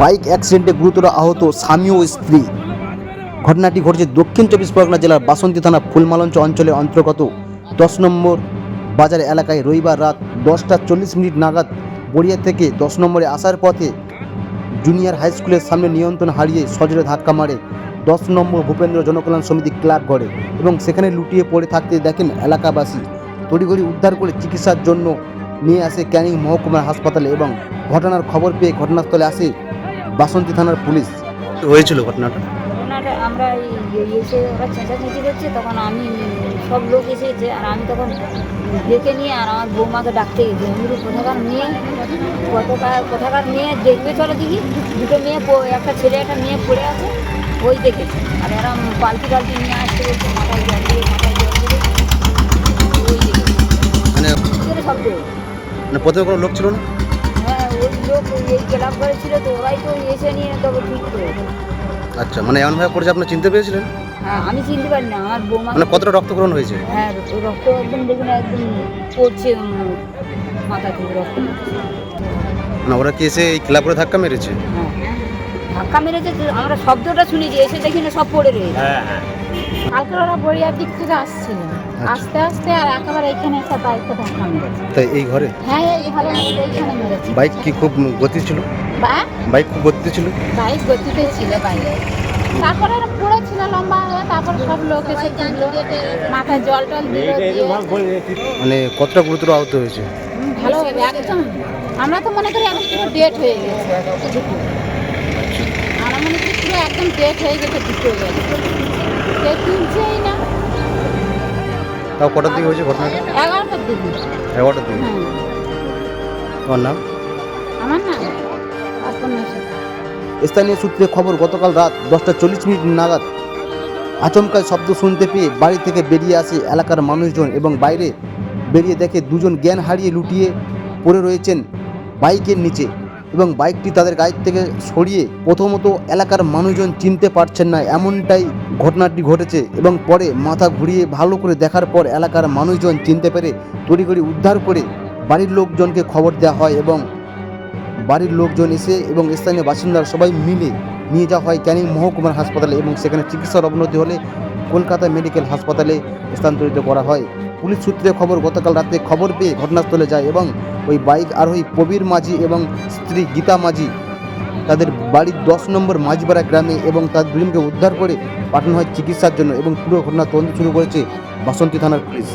Bike অ্যাক্সিডেন্টে গুরুতর আহত স্বামী ও স্ত্রী। ঘটনাটি ঘটেছে দক্ষিণ চব্বিশ পরগনা জেলার বাসন্তী থানা ফুলমালঞ্চ অঞ্চলের অন্তর্গত দশ নম্বর বাজার এলাকায় রবিবার রাত দশটা চল্লিশ মিনিট নাগাদ বড়িয়া থেকে দশ নম্বরে আসার পথে জুনিয়র হাই স্কুলের সামনে নিয়ন্ত্রণ হারিয়ে সজোরে ধাক্কা মারে দশ নম্বর ভূপেন্দ্র জনকল্যাণ সমিতি ক্লাব ঘরে এবং সেখানে লুটিয়ে পড়ে থাকতে দেখেন এলাকাবাসী। তড়িঘড়ি উদ্ধার করে চিকিৎসার জন্য নিয়ে আসে ক্যানিং মহকুমার হাসপাতালে এবং ঘটনার খবর পেয়ে ঘটনাস্থলে আসে বাসন্তী থানার পুলিশ। হয়েছিল ঘটনাটা? ওনারা আমরা এই এসে ওরা চেঁচাচেঁচি করছে তখন আমি সব লোক এসেছে আর আমি তখন ডেকে নিয়ে আর আমার বৌমাকে ডাকতে গেছি। আমি কোথাকার মেয়ে কোথাকার কোথাকার মেয়ে দেখবে চলো দেখি। দুটো মেয়ে একটা ছেলে একটা মেয়ে পড়ে আছে ওই দেখেছে। আর এরা বালতি বালতি নিয়ে আসতে বলছে মাথায় জল দিয়ে মাথায় জল দিয়ে ওই দেখেছে। মানে শব্দ মানে প্রথমে কোনো লোক ছিল না? এই ক্লাব করে ছিল তো ওরাই তো এসে নিয়ে তবে ঠিক করেছে আচ্ছা মানে এমনভাবে করেছে আপনার চিনতে পেরেছিলেন? হ্যাঁ আমি চিনতে পারি না আমার বৌমা মানে কতটা রক্তক্ষরণ হয়েছে? হ্যাঁ রক্ত একদম দেখুন একদম পড়ছে মাথা থেকে রক্ত পড়ছে। মানে ওরা কি এসে এই ক্লাব করে ধাক্কা মেরেছে? হ্যাঁ ধাক্কা মেরেছে আমরা শব্দটা শুনেছি এসে দেখি না সব পড়ে রয়েছে কালকে ওরা বড়িয়ার দিক থেকে আসছিল। আস্তে আস্তে আর একেবারে এখানে একটা বাইকটা ধাক্কা মেরেছে। তাই এই ঘরে? হ্যাঁ এই ঘরে বাইক কি খুব গতি ছিল? বাইক খুব গতিতে ছিল? বাইক গতিতে ছিল বাইরে তারপরে ওরা পড়েছিল লম্বা তারপরে সব লোক এসে তুললো মাথায় জল টল দিল মানে কতটা গুরুতর আহত হয়েছে? ভালো একদম। আমরা তো মনে করি পুরো ডেট হয়ে গেছে। আমরা মনে করি পুরো একদম ডেট হয়ে গেছে দুটো গেছে। কেউ তুলছেই না। তাও কটার দিকে হয়েছে ঘটনাটা? এগারোটার দিকে। এগারোটার দিকে। হ্যাঁ। তোমার নাম? স্থানীয় সূত্রে খবর, গতকাল রাত দশটা চল্লিশ মিনিট নাগাদ আচমকা শব্দ শুনতে পেয়ে বাড়ি থেকে বেরিয়ে আসে এলাকার মানুষজন এবং বাইরে বেরিয়ে দেখে দুজন জ্ঞান হারিয়ে লুটিয়ে পড়ে রয়েছেন বাইকের নিচে এবং বাইকটি তাদের গায়ের থেকে সরিয়ে প্রথমত এলাকার মানুষজন চিনতে পারছেন না এমনটাই ঘটনাটি ঘটেছে এবং পরে মাথা ঘুরিয়ে ভালো করে দেখার পর এলাকার মানুষজন চিনতে পেরে তড়িঘড়ি উদ্ধার করে বাড়ির লোকজনকে খবর দেওয়া হয় এবং বাড়ির লোকজন এসে এবং স্থানীয় বাসিন্দারা সবাই মিলে নিয়ে যাওয়া হয় ক্যানিং মহকুমার হাসপাতালে এবং সেখানে চিকিৎসার অবনতি হলে কলকাতা মেডিকেল হাসপাতালে স্থানান্তরিত করা হয়। পুলিশ সূত্রে খবর, গতকাল রাতে খবর পেয়ে ঘটনাস্থলে যায় এবং ওই বাইক আরোহী প্রবীর মাঝি এবং স্ত্রী গীতা মাঝি তাদের বাড়ির দশ নম্বর মাঝবাড়া গ্রামে এবং তাদের দুজনকে উদ্ধার করে পাঠানো হয় চিকিৎসার জন্য এবং পুরো ঘটনা তদন্ত শুরু করেছে বাসন্তী থানার পুলিশ।